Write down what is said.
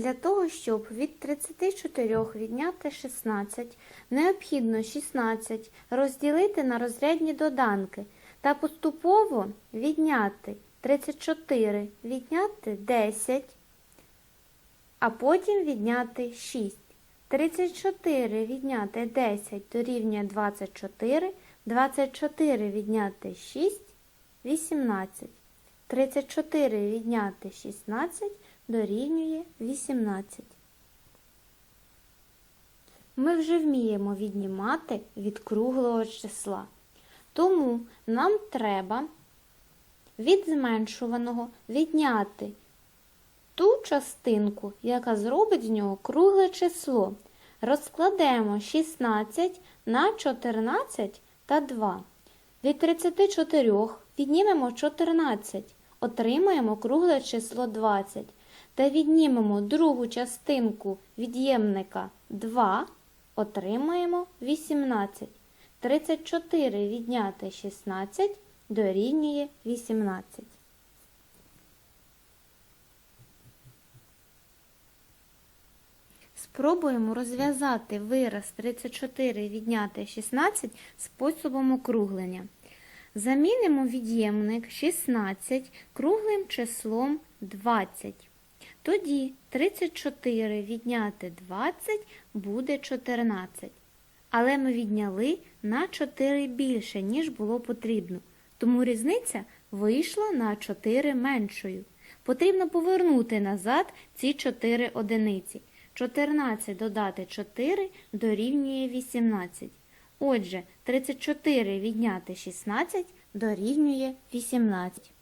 Для того, щоб від 34 відняти 16, необхідно 16 розділити на розрядні доданки та поступово відняти 34, відняти 10, а потім відняти 6. 34 відняти 10 дорівнює 24, 24 відняти 6 – 18. 34 відняти 16 дорівнює 18. Ми вже вміємо віднімати від круглого числа. Тому нам треба від зменшуваного відняти ту частинку, яка зробить з нього кругле число. Розкладемо 16 на 14 та 2. Від 34 віднімемо 14, отримаємо кругле число 20. Та віднімемо другу частинку від'ємника 2, отримаємо 18. 34 відняти 16 дорівнює 18. Спробуємо розв'язати вираз 34 відняти 16 способом округлення. Замінимо від'ємник 16 круглим числом 20. Тоді 34 відняти 20 буде 14. Але ми відняли на 4 більше, ніж було потрібно. Тому різниця вийшла на 4 меншою. Потрібно повернути назад ці 4 одиниці. 14 додати 4 дорівнює 18. Отже, 34 відняти 16 дорівнює 18.